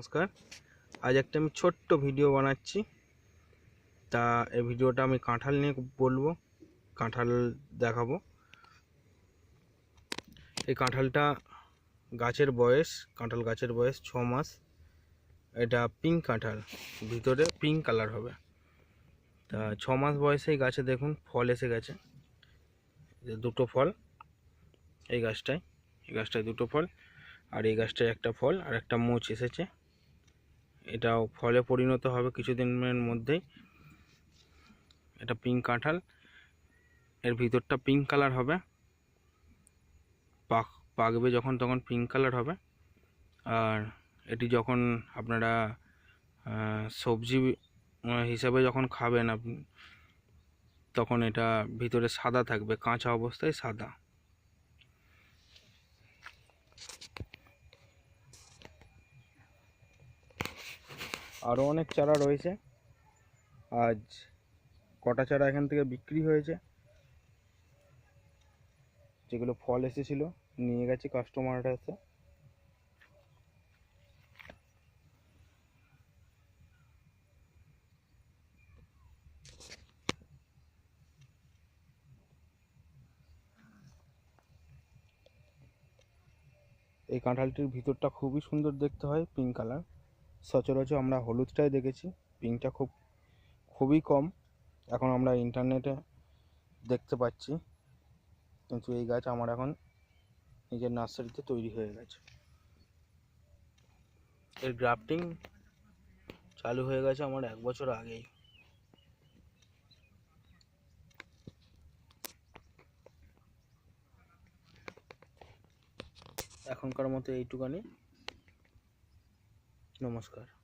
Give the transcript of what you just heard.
নমস্কার। আজ একটা আমি ছোট্ট ভিডিও বানাচ্ছি। তা এই ভিডিওটা আমি কাঁঠাল নিয়ে বলব, কাঁঠাল দেখাবো। এই কাঁঠালটা গাছের বয়স, কাঁঠাল গাছের বয়স ছ মাস। এটা পিঙ্ক কাঁঠাল, ভিতরে পিঙ্ক কালার হবে। তা ছ মাস বয়সে গাছে দেখুন, ফল এসে গেছে। দুটো ফল, এই গাছটায় এই গাছটায় দুটো ফল, আর এই গাছটায় একটা ফল, আর একটা মোচ এসেছে। এটাও ফলে পরিণত হবে কিছুদিনের মধ্যেই। এটা পিঙ্ক কাঁঠাল। এর ভিতরটা পিঙ্ক কালার হবে। পাক, পাকবে যখন তখন পিঙ্ক কালার হবে। আর এটি যখন আপনারা সবজি হিসাবে যখন খাবেন আপনি, তখন এটা ভিতরে সাদা থাকবে, কাঁচা অবস্থায় সাদা। আরও অনেক চারা রয়েছে। আজ কটা চারা এখান থেকে বিক্রি হয়েছে। যেগুলো ফল এসেছিল, নিয়ে গেছে কাস্টমাররা এসে এই কাঁঠালটির ভিতরটা খুবই সুন্দর দেখতে হয় পিঙ্ক কালার সচরাচর আমরা হলুদটাই দেখেছি পিঙ্কটা খুব, খুবই কম। এখন আমরা ইন্টারনেটে দেখতে পাচ্ছি। কিন্তু এই গাছ আমার এখন নিজের নার্সারিতে তৈরি হয়ে গেছে। এর গ্রাফটিং চালু হয়ে গেছে আমার এক বছর আগেই। এখনকার মতো এইটুকানি। নমস্কার